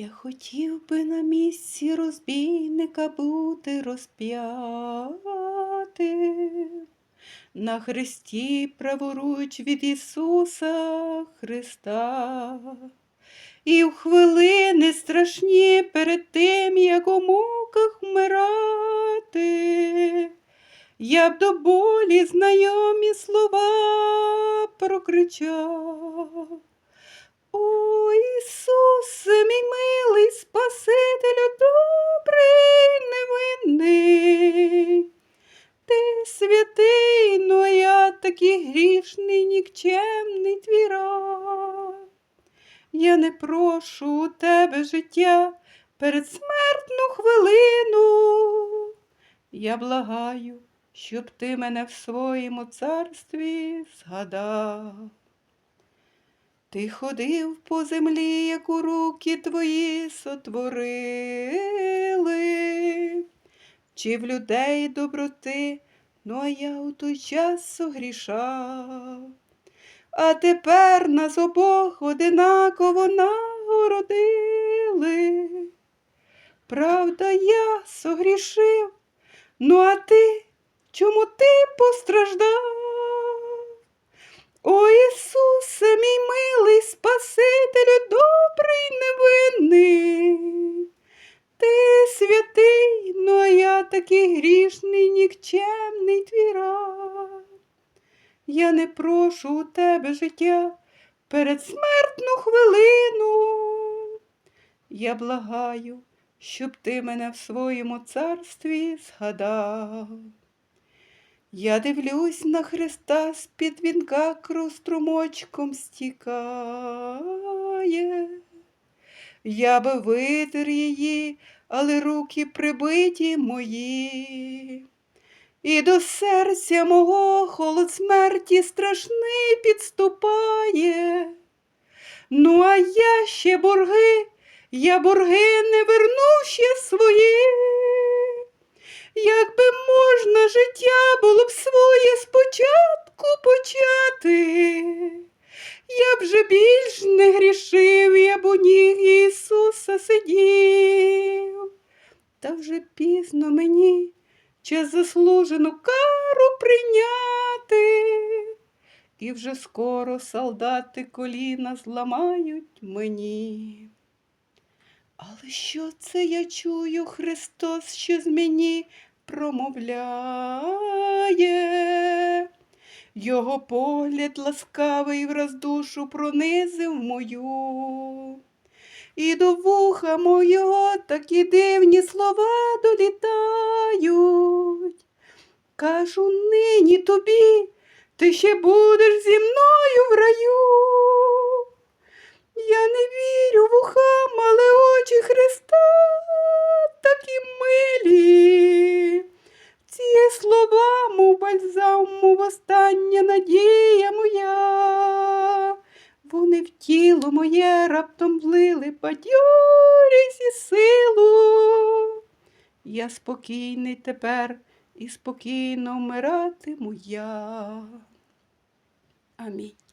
Я хотів би на місці розбійника бути розп'ятим, на хресті праворуч від Ісуса Христа. І в хвилини страшні перед тим, як у муках вмирати, я б до болі знайомі слова прокричав. Такий грішний, нікчемний твій раб. Я не прошу у тебе життя перед смертну хвилину. Я благаю, щоб ти мене в своєму царстві згадав. Ти ходив по землі, як у руки твої сотворили, чи в людей доброти, ну а я у той час согрішав. А тепер нас обох одинаково нагородили. Правда, я согрішив, ну а ти, чому ти постраждав? Твій. Я не прошу у тебе життя перед смертну хвилину. Я благаю, щоб ти мене в своєму царстві згадав. Я дивлюсь на Христа з-під вінка кров струмочком стікає. Я би витер її, але руки прибиті мої. І до серця мого холод смерті страшний підступає. Ну, а я ще борги, я борги не верну ще свої. Якби можна життя було б своє спочатку почати, я б же більш не грішив, я б у ніг Ісуса сидів. Та вже пізно мені час заслужену кару прийняти, і вже скоро солдати коліна зламають мені. Але що це я чую, Христос щось мені промовляє? Його погляд ласкавий враз душу пронизив мою. І до вуха мого такі дивні слова долітають. Кажу нині тобі, ти ще будеш зі мною в раю. Я не вірю в але раптом влили бадьорість і силу. Я спокійний тепер і спокійно вмиратиму я. Амінь.